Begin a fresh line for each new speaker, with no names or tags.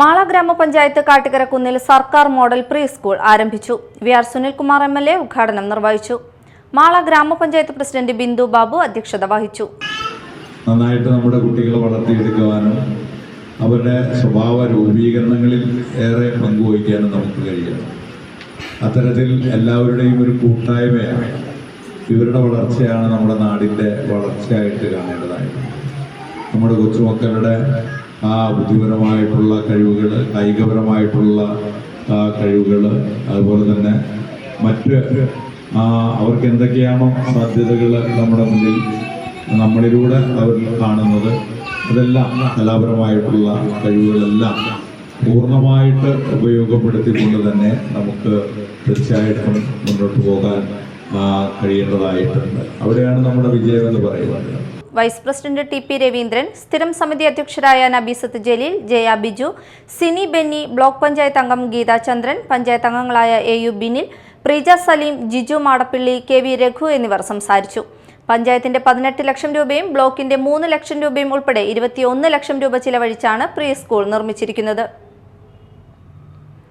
മാള ഗ്രാമപഞ്ചായത്ത് കാട്ടുകരക്കുന്നിൽ സർക്കാർ മോഡൽ പ്രീ സ്കൂൾ ആരംഭിച്ചു. V R Sunilkumar M L A ഉദ്ഘാടനം നിർവഹിച്ചു. മാള ഗ്രാമപഞ്ചായത്ത് പ്രസിഡന്റ് ബിന്ദു ബാബു അധ്യക്ഷത വഹിച്ചു.
നന്നായിട്ട് നമ്മുടെ കുട്ടികളെ വളർത്തിയെടുക്കുവാനും അവരുടെ സ്വഭാവ രൂപീകരണങ്ങളിൽ ഏറെ പങ്കുവഹിക്കാനും നമുക്ക് കഴിയണം അത്തരത്തിൽ എല്ലാവരുടെയും ഒരു കൂട്ടായ്മയാണ് ഇവരുടെ വളർച്ചയാണ് നമ്മുടെ നാടിന്റെ വളർച്ചയായിട്ട് കാണേണ്ടതായിട്ട് നമ്മുടെ കൊച്ചുമക്കളുടെ ആ ബുദ്ധിപരമായിട്ടുള്ള കഴിവുകൾ കായികപരമായിട്ടുള്ള കഴിവുകൾ അതുപോലെ തന്നെ മറ്റ് അവർക്ക് എന്തൊക്കെയാണോ സാധ്യതകൾ നമ്മുടെ മുന്നിൽ നമ്മളിലൂടെ അവർ കാണുന്നത് അതെല്ലാം കലാപരമായിട്ടുള്ള കഴിവുകളെല്ലാം പൂർണമായിട്ട് ഉപയോഗപ്പെടുത്തിക്കൊണ്ട് തന്നെ നമുക്ക് തീർച്ചയായിട്ടും മുന്നോട്ട് പോകാൻ കഴിയേണ്ടതായിട്ടുണ്ട്. അവിടെയാണ് നമ്മുടെ വിജയം എന്ന് പറയുന്നത്.
Vice president T P Raveendran സ്ഥിരം സമിതി അധ്യക്ഷരായ നബീസത്ത് ജലീൽ ജയ ബിജു സിനി ബെന്നി ബ്ലോക്ക് പഞ്ചായത്ത് അംഗം ഗീതാചന്ദ്രൻ പഞ്ചായത്ത് അംഗങ്ങളായ A U Binil Preeja Saleem Jiju Madappilly K V Raghu എന്നിവർ സംസാരിച്ചു. പഞ്ചായത്തിന്റെ പതിനെട്ട് ലക്ഷം രൂപയും ബ്ലോക്കിന്റെ മൂന്ന് ലക്ഷം രൂപയും ഉൾപ്പെടെ ഇരുപത്തിയൊന്ന് ലക്ഷം രൂപ ചിലവഴിച്ചാണ് പ്രീ സ്കൂൾ നിർമ്മിച്ചിരിക്കുന്നത്.